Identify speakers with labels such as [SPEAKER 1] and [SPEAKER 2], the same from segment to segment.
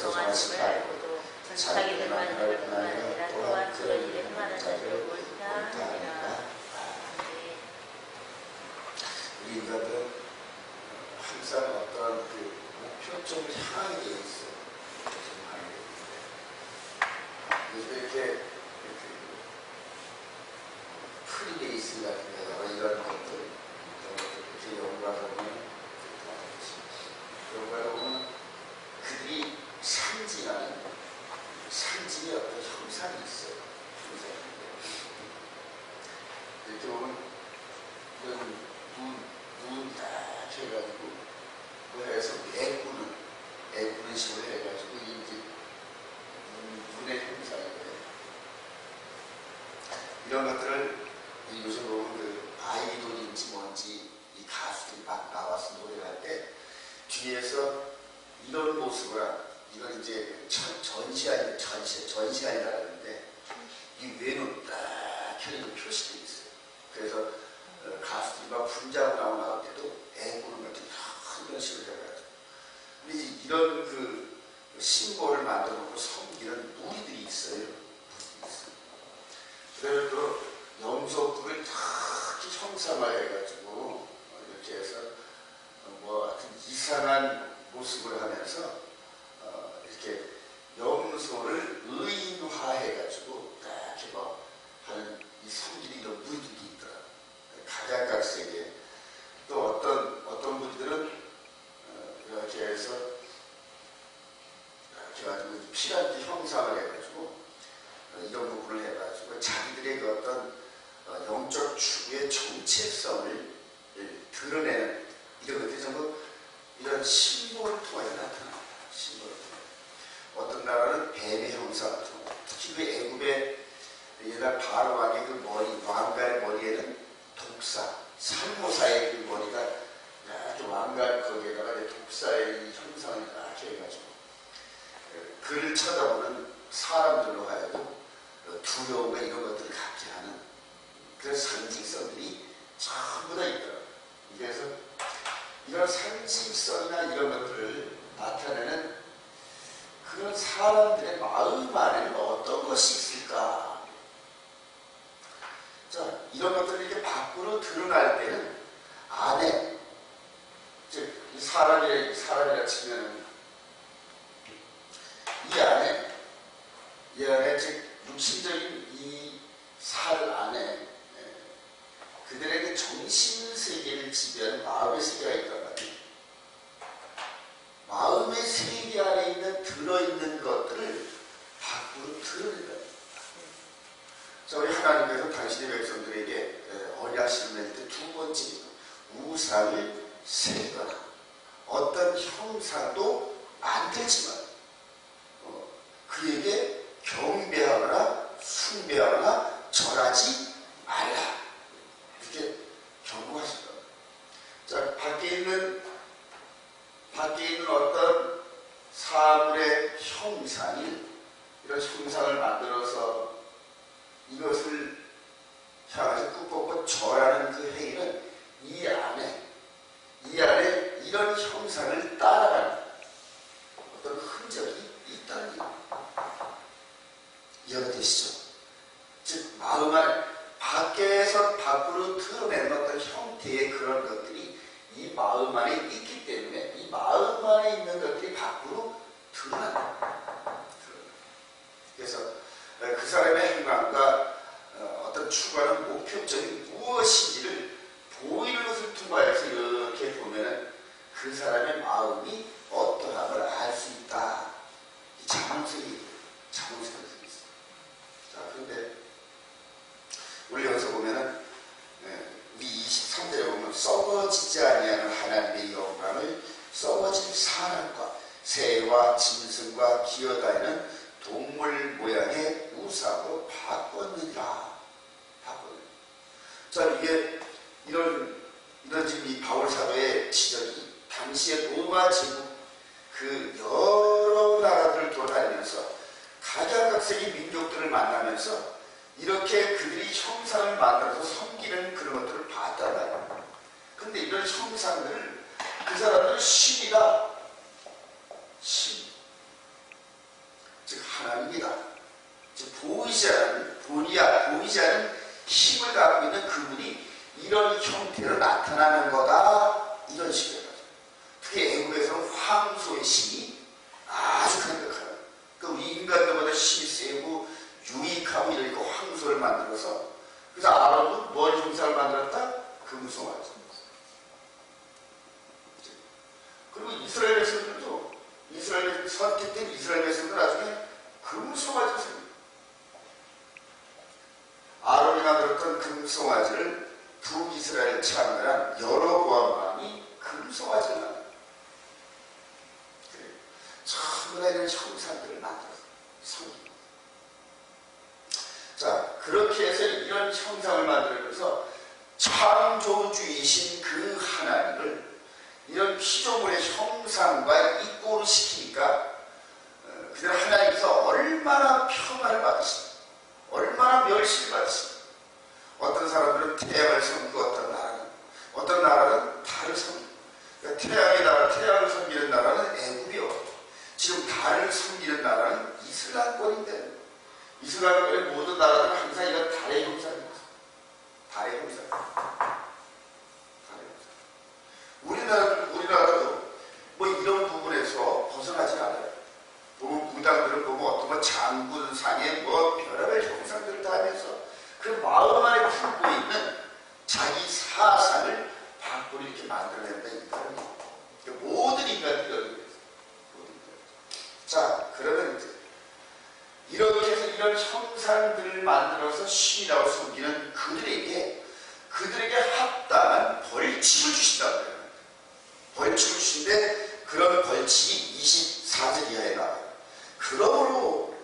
[SPEAKER 1] 정하지 말고도 자기들만 너를 뿐만 아니라 또한 그런 일에 흥하는 자들을 옳다 하니라.
[SPEAKER 2] 우리 인간들은 항상 어떤 그 목표점을 향하게 돼 있어요. 요즘에 이렇게, 이렇게 프리베이스 같은 데 여러 이런 것들 이런 것들 이렇게 연구하다 보면 연구하다 보면 그들이 상징하는 상징의 어떤 형상이 있어요. 형상이. 이렇게 보면 이런 눈, 눈딱 해가지고, 그 해서 애꾸는, 애꾸는 식으로 해가지고, 이게 이제 눈, 눈의 형상이거든요. 이런 것들을 이 요즘 보면 그 아이돌인지 뭔지 이 가수들이 막 나와서 노래를 할 때, 뒤에서 이런 모습을, 이건 이제 전, 전시안, 전시, 전시안이라 그러는데, 이 외눈 딱 켜진 표시들이 있어요. 그래서 어, 가수들이 막 분장하고 나올 때도 애구는 같은 큰 식으로 해가지고 근데 이런 그 심볼을 만들어 놓고 섬기는 무리들이 있어요. 무리들이 있어요. 그래서 그 염소불을 특히 형상화 해가지고 어, 이렇게 해서 어, 뭐 하여튼 이상한 모습을 하면서 어, 이렇게 염소를 의인화해가지고 딱 이렇게 뭐 하는 이 섬기는 이런 무리들이 있더라. 각양각색의 또 어떤 어떤 분들은 어, 이렇게 해서 이렇게 가지고 피란지 형상을 해가지고 어, 이런 부분을 해가지고 자기들의 그 어떤 어, 영적 추구의 정체성을 예, 드러내는 이런 것들이 전부 이런 심볼을 통하여 나타납니다. 심볼을 통해 어떤 나라는 뱀의 형상 같은 거 특히 그 애굽의 옛날 바로 왕의 그 머리 왕가의 머리에는 독사 살모사의 그 머리가 아주 왕관 거기에다가 이제 독사의 이 형상을 이렇게 해가지고 어, 그를 쳐다보는 사람들로 하여금 어, 두려움과 이런 것들을 갖게 하는 그런 상징성들이 전부 다 있더라고요. 그래서 이런 상징성이나 이런 것들을 나타내는 그런 사람들의 마음 안에는 어떤 것이 있을까? 자, 이런 것들이 이렇게 밖으로 드러날 때는 안에, 즉, 이 사람이, 사람이라 치면 이 안에, 이 안에, 즉, 육신적인 이 살 안에 예, 그들에게 정신 세계를 지배하는 마음의 세계가 있단 말이에요. 마음의 세계 안에 있는 들어있는 것들을 밖으로 드러낸다. 자, 우리 하나님께서 당신의 백성들에게 에, 언약식을 맺을 때두 번째 우상을 세거나 어떤 형상도 만들지만 어, 그에게 경배하거나 숭배하거나 절하지 말라. 이렇게 경고하신 겁니다. 자, 밖에 있는 밖에 있는 어떤 사물의 형상이 이런 형상을 만들어서 이것을 향해서 끝벗고 절하는 그 행위는 이 안에 이 안에 이런 형상을 따라가는 어떤 흔적이 있다는 얘기입니다. 이해가 되시죠? 즉 마음 안에 밖에서 밖으로 드러내는 어떤 형태의 그런 것들이 이 마음 안에 있기 때문에 이 마음 안에 있는 것들이 밖으로 드러난다. 그래서 그 사람의 행방과 어, 어떤 추구하는 목표점이 무엇인지를 보이는 것을 통하여서 이렇게 보면은 그 사람의 마음이 어떠함을 알 수 있다. 이 자문성이 자문성이 있습니다. 자, 그런데 우리 여기서 보면은 예, 우리 23절에 보면 썩어지지 아니하는 하나님의 영광을 썩어진 사람과 새와 짐승과 기어다니는 동물 모양의 우상으로 바꿨느니라. 바꿨느니라. 자, 이게 이런, 이런 지금 이 바울 사도의 지적이 당시의 로마 제국 그 여러 나라들을 돌아다니면서 각양각색의 민족들을 만나면서 이렇게 그들이 형상을 만들어서 섬기는 그런 것들을 봤단 말이에요. 근데 이런 형상들을 그 사람들은 신이다. 참되는 형상들을 만들어서 섬깁니다. 자, 그렇게 해서 이런 형상을 만들어서 창조주이신 그 하나님을 이런 피조물의 형상과 입고를 시키니까 어, 그들 하나님께서 얼마나 평화를 받으십니까? 얼마나 멸시를 받으십니까? 어떤 사람들은 태양을 섬기고 어떤 나라는 어떤 나라는 달을 섬기고 그러니까 태양의 나라, 태양을 섬기는 나라는 애국이요 지금 달을 섬기는 나라는 이슬람권인데 이슬람권의 모든 나라들은 항상 이런 달의 형상입니다. 달의 형상. 달의 형상. 우리나라, 우리나라도 뭐 이런 부분에서 벗어나지 않아요. 보면 부당들을 보면 어떤 뭐 장군상의 뭐 별의별 형상들을 다 하면서 그 마음 안에 품고 있는 자기 사상을 밖으로 이렇게 만들어낸다. 이 모든 인간들은 자, 그러면 이제 이렇게 해서 이런 형상들을 만들어서 신이라고 섬기는 그들에게 그들에게 합당한 벌칙을 주신다고 그래요. 벌칙을 주신데 그런 벌칙이 24절 이하에 나와요. 그러므로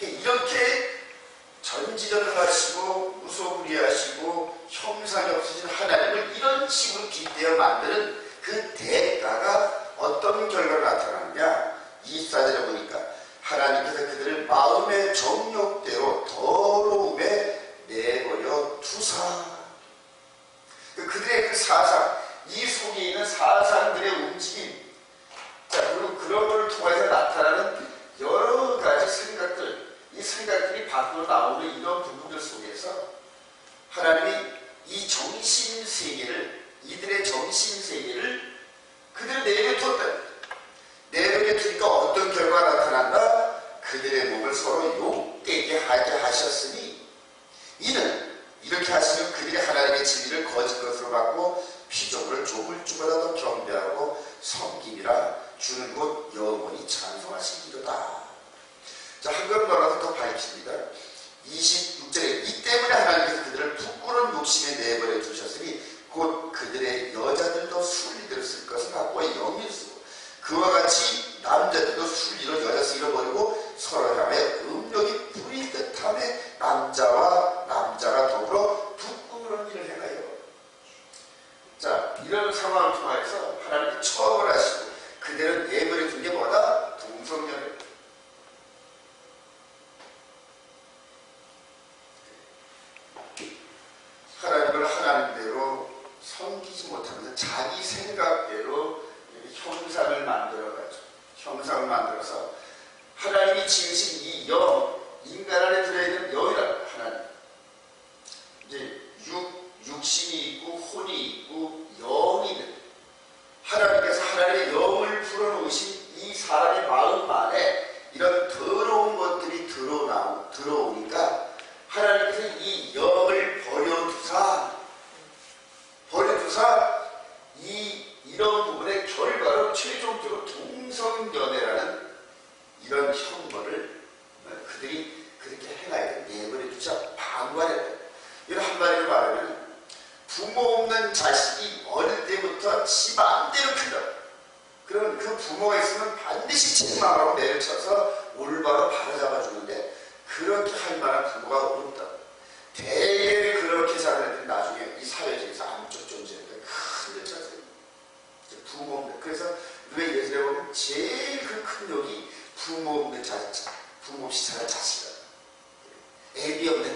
[SPEAKER 2] 이렇게 전지전을 하시고 무소불위하시고 형상이 없으신 하나님을 이런 식으로 빗대어 만드는 그 대가가 어떤 결과가 나타나느냐 24절에 보니까 하나님께서 그들을 마음의 정욕대로 더러움에 내버려 두사. 그러니까 그들의 그 사상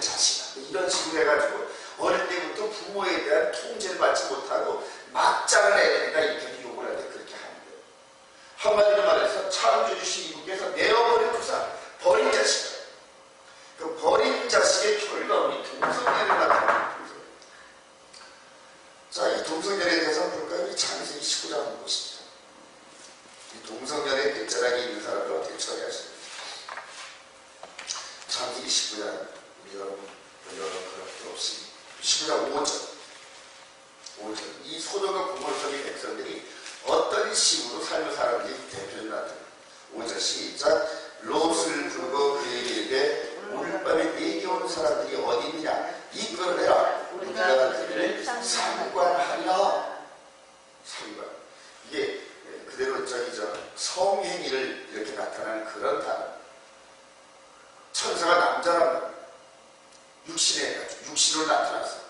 [SPEAKER 2] letras. 상관하리라 상관. 이게 그대로 저기 저 성행위를 이렇게 나타나는 그런 단어 천사가 말이야 육신에 육신으로 나타났어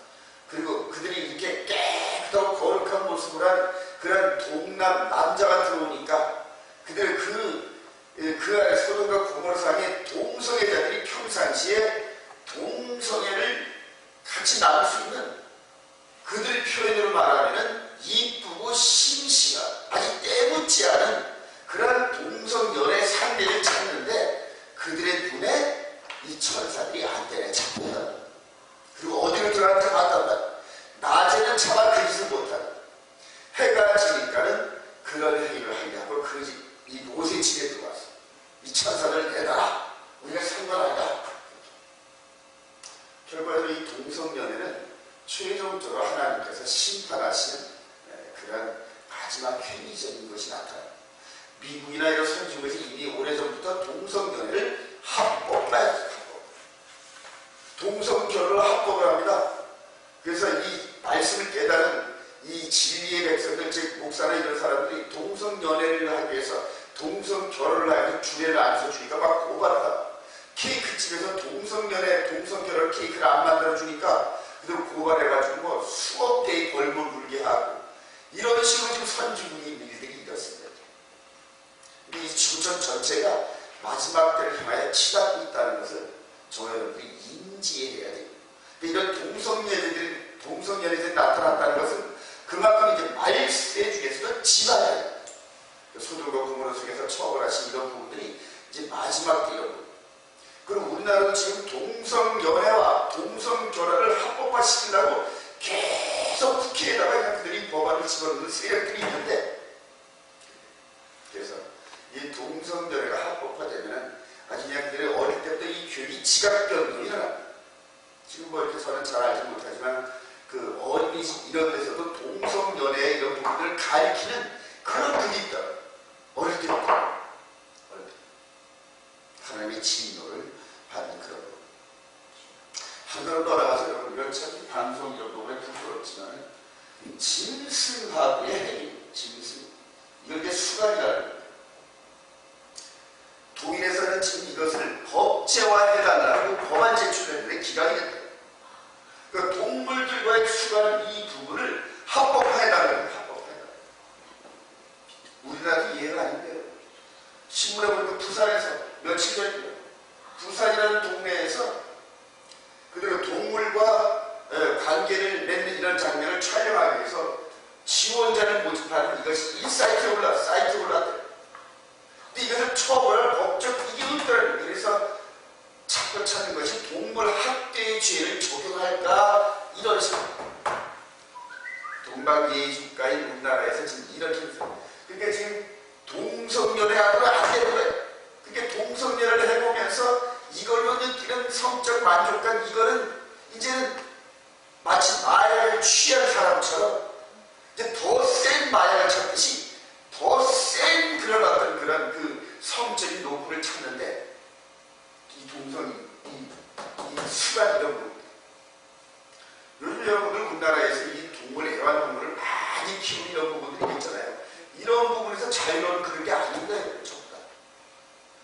[SPEAKER 2] 그리고 그들이 이렇게 깨끗하고 거룩한 모습을 한 그런 동남 남자가 들어오니까 그들 그, 예, 그 안에 소돔과 고모라 상의 동성애자들이 평상시에 동성애를 같이 나눌 수 있는 그들의 표현으로 말하면 이쁘고 심심한 아직 때묻지 않은 그런 동성연애 상대를 찾는데 그들의 눈에 이 천사들이 안테나에 잡혀요. 그리고 어디로 들어가는지 봤단 말이야. 낮에는 차마 그 짓을 못하는 해가 지니까는 그런 행위를 하게 하고 그 이 모세 집에 들어왔어. 이 천사를 내놔라. 우리가 상관하다. 결과적으로 이 동성연애는 최종적으로 하나님께서 심판하시는 에, 그런 마지막 행위적인 것이 나타나요. 미국이나 이런 선진국에서 이미 오래전부터 동성연애를 합법화했어요. 합법. 동성결혼을 합법을 합니다. 그래서 이 말씀을 깨달은 이 진리의 백성들, 즉 목사나 이런 사람들이 동성연애를 하기 위해서 동성결혼을 하여서 주례를 안 써주니까 막 고발하다. 케이크집에서 동성연애, 동성결혼 케이크를 안 만들어주니까 그들 고발해가지고 뭐 수억 개의 벌금 물게 하고 이런 식으로 지금 선진국의 일들이 이렇습니다. 이 전체가 마지막 때를 향하여 치닫고 있다는 것을 저 여러분들이 인지해야 돼요. 이런 동성연애들이 동성연애들이 나타났다는 것은 그만큼 이제 말세 중에서도 집안에 소돔과 고모라 속에서 처벌하신 이런 부분들이 이제 마지막 때 이런 부분. 그리고 우리나라는 지금 동성연애와 동성결혼을 합법화시키려고 계속 국회에다가 그들이 법안을 집어넣는 세력들이 있는데 그래서 이 동성연애가 합법화되면 아주 그들이 어릴 때부터 이 교육이 지각변동이 일어납니다. 지금 뭐 이렇게 저는 잘 알지 못하지만 그 어린이집 이런 데서도 동성연애 이런 부분들을 가르치는 그런 그게 있다. 어릴 때부터. 어릴 때. 하나님의 진노를 받는 그런 거. 한 걸음 돌아가서 여러분 이런 참 방송 여러분에 부끄럽지만 짐승하고의 행위, 짐승. 이걸 이제 수간이라는 지금 이것을 법제화해달라고 법안 제출했는데 기각이 됐다. 그 동물들과의 수간 이 부분을 합법화해달라고 합법화해달라고. 우리나라도 이해가 안 돼요. 신문에 보니까 부산에서 며칠 전에 부산이라는 동네에서 그대로 동물과 에, 관계를 맺는 이런 장면을 촬영하기 위해서 지원자를 모집하는 이것이 이 사이트에 올라 사이트에 올랐대요. 근데 이것을 처벌할 법적 없더라고요. 그래서 찾고 찾는 것이 동물 학대의 죄를 적용할까 이런 식으로 동방예의국가인 우리나라에서 지금 이렇게 그러니까 지금 동성연애 하고는 안 되는 거예요. 그러니까 동성연애를 해보면서 이걸로 느끼는 성적 만족감 이거는 이제는 마치 마약을 취한 사람처럼 이제 더 센 마약을 찾듯이 더 센 그런 어떤 그런 그 성적인 노후를 찾는데 이 동성이 이, 이 수가 부분 요즘 여러분들 우리나라에서 이 동물 애완동물을 많이 키우는 이런 부분들이 있잖아요. 이런 부분에서 자유로운 그런 게 아닌데 전부 다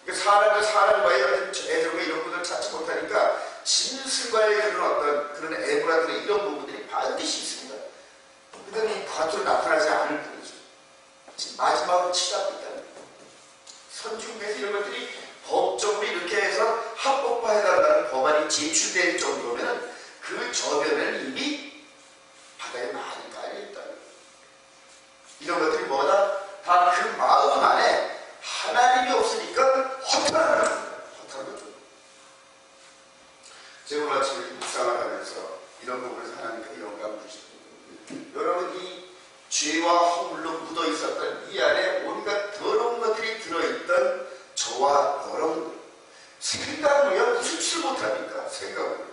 [SPEAKER 2] 그러니까 사람과 사람과의 어떤 애정과 이런 부분을 찾지 못하니까 짐승과의 그런 어떤 그런 애무라든가 이런 부분들이 반드시 있습니다. 그런데 이 겉으로 나타나지 않을 뿐이죠. 있다는 거예요 선진국에서 이런 것들이 법적으로 이렇게 해서 합법화해달라는 법안이 제출될 정도면 그 저변에는 이미 바다에 많이 깔려있다는 거예요. 이런 것들이 뭐다? 다 그 마음 안에 하나님이 없으니까 허탈한 거예요. 허탈한 거죠. 제가 이렇게 묵상을 하면서 이런 부분에서 하나님께 영감을 주시고 여러분 이 죄와 허물로 묻어 있었던 이 안에 온갖 더러운 것들이 들어 저와 여러분 생각으로야 무슨 짓을 못합니까? 생각으로.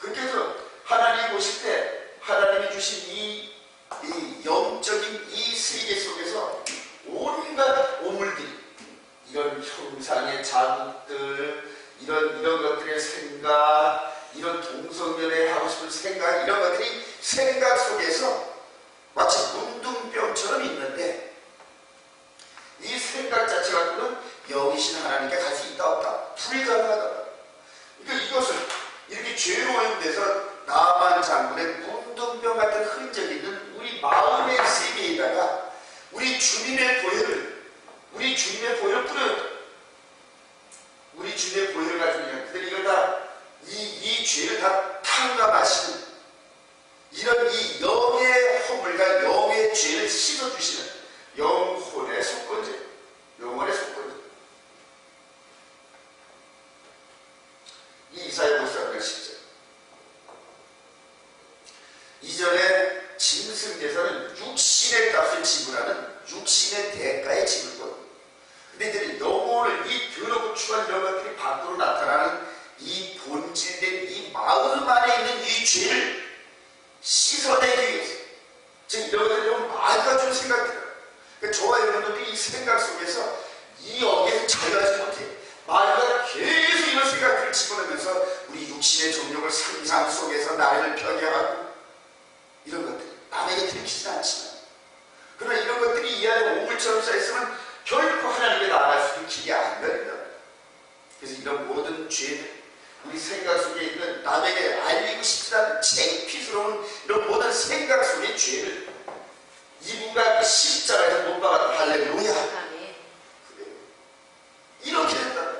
[SPEAKER 2] 그렇게 해서 하나님이 보실 때 하나님이 주신 이, 이 영적인 이 세계 속에서 온갖 오물들이 이런 형상의 자국들 이런 이런 것들의 생각 이런 동성연애 하고 싶은 생각 이런 것들이 생각 속에서 마치 문둥병처럼 있는데 이 생각 자체 갖고는 영이신 하나님께 갈 수 있다 없다 불가능하다. 그러니까 이것을 이렇게 죄로 오염돼서 나만 장군의 문둥병 같은 흔적이 있는 우리 마음의 세계에다가 우리 주님의 보혈을 우리 주님의 보혈을 뿌려요. 우리 주님의 보혈을 가지고 있는 그들이 이걸 다이 이 죄를 다 탕감하시는 이런 이 영의 허물과 영의 죄를 씻어주시는 영혼의 속건제 영혼의 속건제. 이 이사야 목사가 시죠 이전에 짐승제사는 육신의 값을 지불하는 육신의 대가의 지불권. 근데 이제 영혼을 이 더럽고 추한 것들이 밖으로 나타나는 이 본질된 이 마음 안에 있는 이 죄를 씻어내기 위해서 지금 이런 것들이 좀 생각들어요. 그러니까 저와 여러분들이 이 생각 속에서 이 영에서 자유하지 못해. 말과 계속 이런 생각들을 집어넣으면서 우리 육신의 정욕을 상상 속에서 나를 변형하고 이런 것들 남에게 들키지는 않지만 그러나 이런 것들이 이 안에 오물처럼 쌓였으면 결코 하나님께 나아갈 수 있는 길이 아닙니다. 그래서 이런 모든 죄들 우리 생각 속에 있는 남에게 알리고 싶지 않은 창피스러운 이런 모든 생각 속의 죄를 이분과 그 십자가에서 못 박았다. 할렐루야.
[SPEAKER 1] 아멘.
[SPEAKER 2] 이렇게 된다.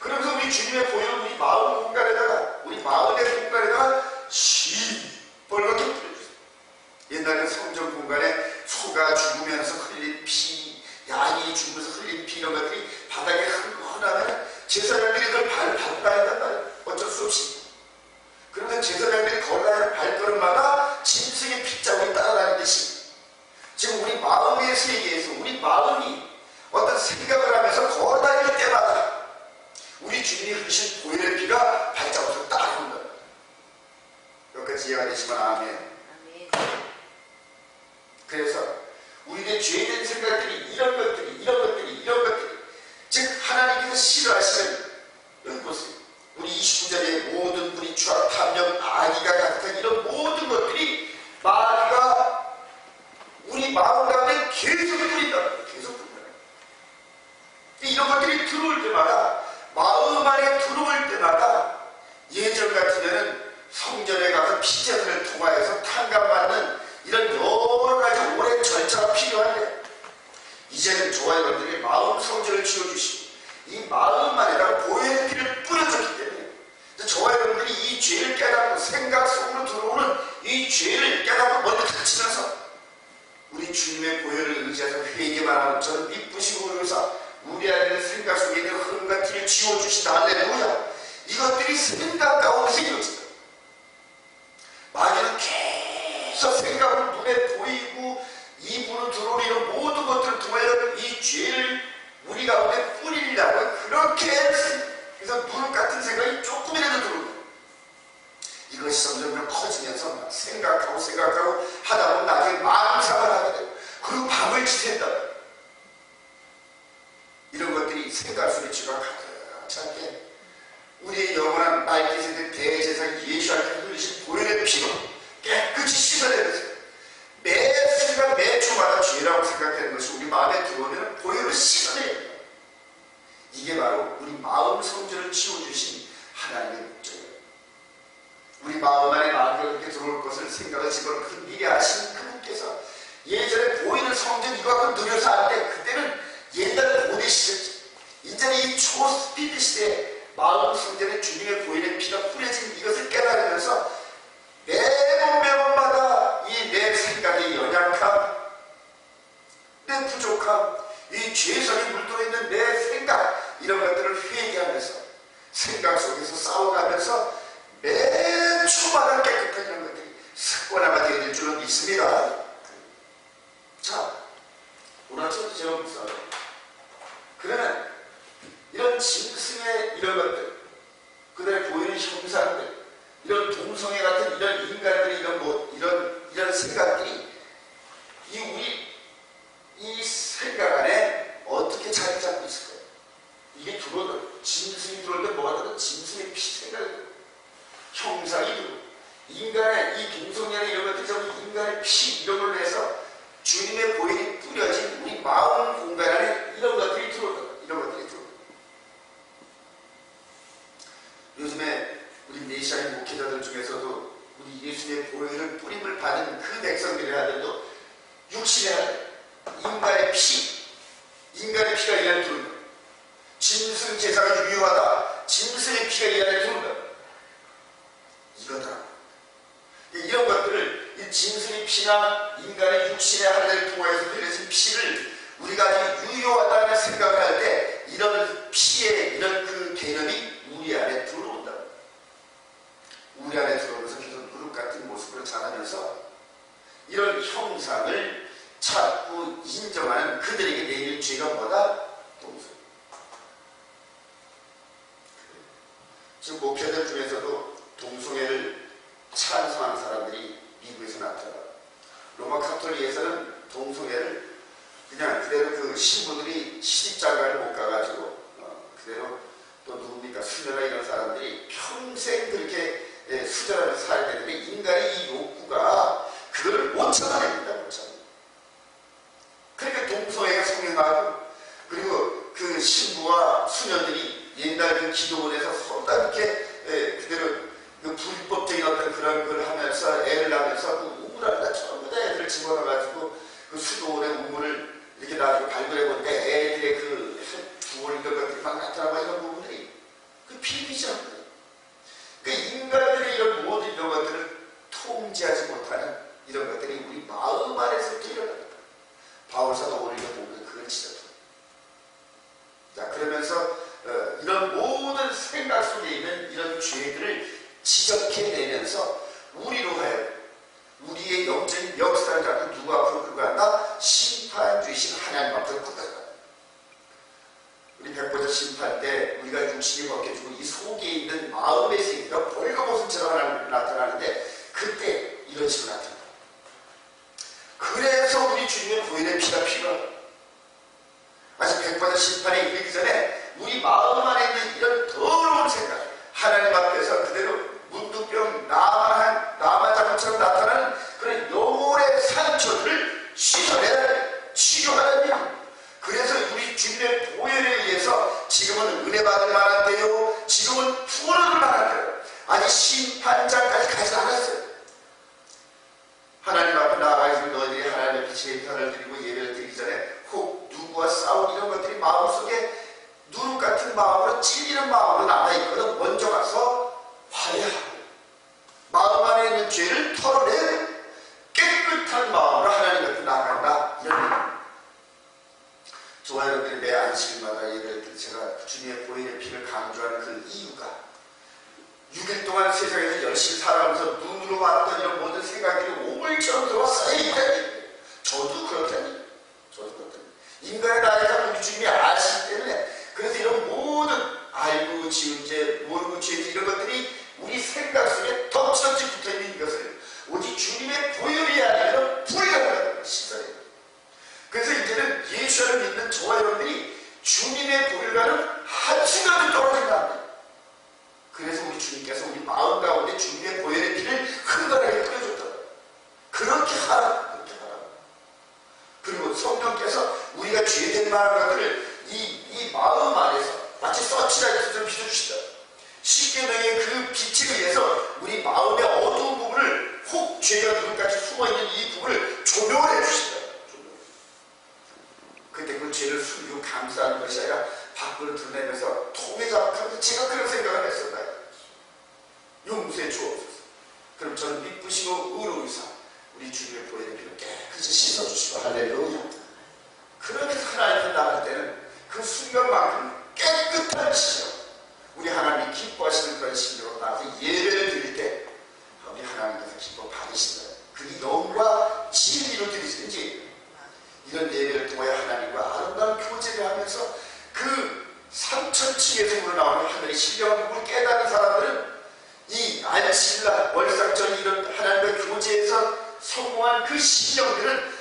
[SPEAKER 2] 그러면서 우리 주님의 보혈을 우리 마음 공간에다가 우리 마음의 공간에다가 시뻘겋게 뿌려주세요. 옛날에 성전 공간에 소가 죽으면서 흘린 피, 양이 죽으면서 흘린 피 이런 것들이 바닥에 흔하면 제사장들이 그걸 발, 밟아야 한단 말이에요. 어쩔 수 없이. 그러면 제사장들이 걸어야 하는 발걸음마다 짐승의 핏자국이 따라다니듯이 지금 우리 마음의 세계에서 우리 마음이 어떤 생각을 하면서 걸어다닐 때마다 우리 주님이 흘리신 보혈의 피가 발자국으로 따라온다. 여기까지 이해가 되시면 아멘.
[SPEAKER 1] 아멘.
[SPEAKER 2] 그래서 우리의 죄된 생각들이 이런 것들이 이런 것들이 이런 것들이 즉 하나님께서 싫어하시는 여기 보세요. 우리 29절에 모든 분이 추악, 탐욕, 악의가 가득한 이런 모든 것들이 마귀가 우리 마음 가운데 계속 뿌린다. 계속 뿌린다. 이런 것들이 들어올 때마다 마음 안에 들어올 때마다 예전 같으면은 성전에 가서 피제들을 통하여서 탕감받는 이런 여러 가지 오랜 절차가 필요한데 이제는 저와 여러분들이 마음 성전을 지어주시고 이 마음 안에다가 보혈의 피를 뿌려줬기 때문에 저와 여러분들이 이 죄를 깨닫고 생각 속으로 들어오는 이 죄를 깨닫고 먼저 닥치면서 우리 주님의 보혈을 의지해서 회개만 하고 저는 미쁘시고 그러면서 우리 안에 생각 속에 있는 흐름과 티를 지워 주신다 할렐루야. 이것들이 생각 가운데서 이루어진다. 마귀는 계속 생각으로 눈에 보이고 입으로 들어오는 모든 것들을 통하여 이 죄를 우리 가운데 뿌리려고 그렇게 그래서 무릎 같은 생각이 조금이라도 들어오고 이것이 점점 커지면서 막 생각하고 생각하고 하다 보면 나중에 마음상을 하게 되고 그리고 밤을 지샌다. 이런 것들이 생각 속에 쥐가 차게 우리의 영원한 말기세대 대제사장 예수한테 흘리신 보혈의 피로 깨끗이 씻어내면서 매 순간 매 초마다 죄라고 생각되는 것이 우리 마음에 들어오면 보혈을 씻어내야. 이게 바로 우리 마음 성전을 치워주신 하나님의 목적이에요. 우리 마음 안에 마귀가 그렇게 들어올 것을 생각을 집어넣고 미리 아신 그분께서 예전에 보이는 성전 이거 갖고 누려서 할때 그때는 옛날 고대 시대였죠. 이제는 이 초스피드 시대에 마음 성전에 주님의 보혈의 피가 뿌려진 이것을 깨달으면서 매번 매번마다 이 내 생각의 연약함, 내 부족함, 이 죄성이 물들어 있는 내 생각 이런 것들을 회개하면서 생각 속에서 싸워가면서 매 초마다 깨끗한 이런 것들이 습관화가 되어야 될 줄은 믿습니다. 자, 오늘 아침부터 제가 묵상을 그러나 이런 짐승의 이런 것들, 그들의 보이는 형상들, 이런 동성애 같은 이런 인간들의 이런 뭐 이런 이런 생각들이 이 우리 이 생각 안에 어떻게 자리 잡고 있을까요? 이게 들어도 짐승이 들어올 때 뭐가 들어? 짐승의 피 생각이 들어. 형상이 들어. 인간의 이 동성애나 이런 것들이 전부 인간의 피 이런 걸로 해서 주님의 보혈이 뿌려진 우리 마음 공간 안에 이런 것들이 들어오다. 이런 것들이 들어오다. 요즘에 우리 메시아의 목회자들 중에서도 우리 예수님의 보혈을 뿌림을 받은 그 백성들의 아들도 육신의 아들, 인간의 피, 인간의 피가 이 안에 들어온다. 짐승 제사가 유효하다. 짐승의 피가 이 안에 들어온다. 이거더라. 이런 것들을 이 짐승의 피나 인간의 육신의 하나를 통하여서 흘려진 피를 우리가 아주 유효하다는 생각을 할 때이런 피의 이런 그 개념이 우리 안에 들어온다. 우리 안에 들어오면서 계속 누룩 같은 모습으로 자라면서 이런 형상을 찾고 인정하는 그들에게 내릴 죄가 뭐다? 동성. 지금 목회들 중에서도 동성애를 찬성하는 사람들이 미국에서 나타나. 로마 카톨릭에서는 동성애를 그냥 그대로 그 신부들이 시집장가를 못 가가지고 어, 그대로 또 누굽니까 수녀나 이런 사람들이 평생 그렇게 예, 수절하면서 살아야 되는데 인간의 이 욕구가 그거를 못 참아냅니다 못 참아. 그러니까 동성애가 성행하고 그리고 그 신부와 수녀들이 옛날 그 기도원에서 서로 다 이렇게 예, 그대로 그 불법적인 어떤 그런 걸 하면서 애를 낳으면서 그 우물안에다 전부 다 애들을 집어넣어가지고 그 수도원의 우물을 이렇게 나중에 발굴해 보니까 애들의 그 주원 이런 것들이 막 나타나고 이런 부분들이 그 비비죠. 그 인간들의 이런 모든 이런 것들을 통제하지 못하는 이런 것들이 우리 마음 안에서부터 일어납니다. 바울사도 오늘 이거 보면 그걸 지적해요. 자, 그러면서 어, 이런 모든 생각 속에 있는 이런 죄들을 지적해내면서 우리로 하여 우리의 영적인 역사를 갖고 누구 앞으로 끌고 간다? 심판주이신 하나님 앞으로 끌고 간다. 우리 백보자 심판 때 우리가 육신이 벗겨지고 이 속에 있는 마음의 세계가 벌거벗은처럼 하나님 나타나는데 이런 식으로 나타난다. 그래서 우리 주님의 보혈의 피가 필요하다. 마치 백보자 심판에 이르기 전에 우리 마음 안에 있는 이런 더러운 생각 하나님 앞에서 그대로 문둥병 나만 나마자처럼 나타나는 그런 영혼의 상처를 씻어내야 돼. 치료하는 일. 그래서 우리 주님의 보혈에 의해서 지금은 은혜 받을 만한 때요. 지금은 구원을 만한 때요. 아직 심판장까지 가지 않았어요. 하나님 앞에 나아가서 너희들이 하나님 앞에 제편을 드리고 예배를 드리기 전에 혹 누구와 싸운 이런 것들이 마음속에 누룩 같은 마음으로 찔리는 마음으로 남아있거든 먼저 가서 화해하고 마음 안에 있는 죄를 털어내고 깨끗한 마음으로 하나님 앞에 나아간다 이런 얘기입니다. 저와 여러분들이 매 안식일마다 예배를 들 제가 주님의 보혈의 피를 강조하는 그 이유가 6일 동안 세상에서 열심히 살아가면서 눈으로 봤던 이런 모든 생각들이 오물처럼 들어와 쌓여있다니 저도 그렇다니 저도 그렇다니. 인간의 나이가 우리 주님이 아시기 때문에. 그래서 이런 모든 알고 지은 죄 모르고 지은 죄 이런 것들이 우리 생각 속에 덕지덕지 붙어있는 이것을 오직 주님의 보혈이 아니라 불가능한 시설이에요. 그래서 이제는 예수를 믿는 저와 여러분들이 주님의 보혈과는 한순간도 떨어진다 그래서 우리 주님께서 우리 마음 가운데 주님의 보혈의 피를 흥건하게 뿌려줬다. 그렇게 하라. 그렇게 하라. 그리고 성령께서 우리가 죄된 마음 것들을 이, 이 마음 안에서 마치 서치라 기처럼 비춰주시다. 십계명의 그 빛에 의해서 우리 마음의 어두운 부분을 혹 죄가 눈같이 숨어있는 이 부분을 조명을 해주신다. 조명. 그때 그 죄를 숨기고 감사하는 것이 아니라 드러내면서 통해 잡고 제가 그런 생각을 했었나요? 용서해 주옵소서. 그럼 저는 미쁘시고 의로우사 우리 주님의 보혈의 피를 깨끗이 씻어주시고 할렐루야. 그렇게 하나님께 나갈 때는 그 순간만큼 깨끗한 시죠. 우리 하나님이 기뻐하시는 그런 심리로 나가서 예배를 드릴 때 우리 하나님께서 기뻐 받으신다. 그게 영과 진리로 드리시는지 이런 예배를 통하여 하나님과 아름다운 교제를 하면서 그 삼천층에서 우러나오는 하늘의 신령함을 깨닫는 사람들은 이 안식일날 월삭절 이런 하나님과 교제에서 성공한 그 신령들은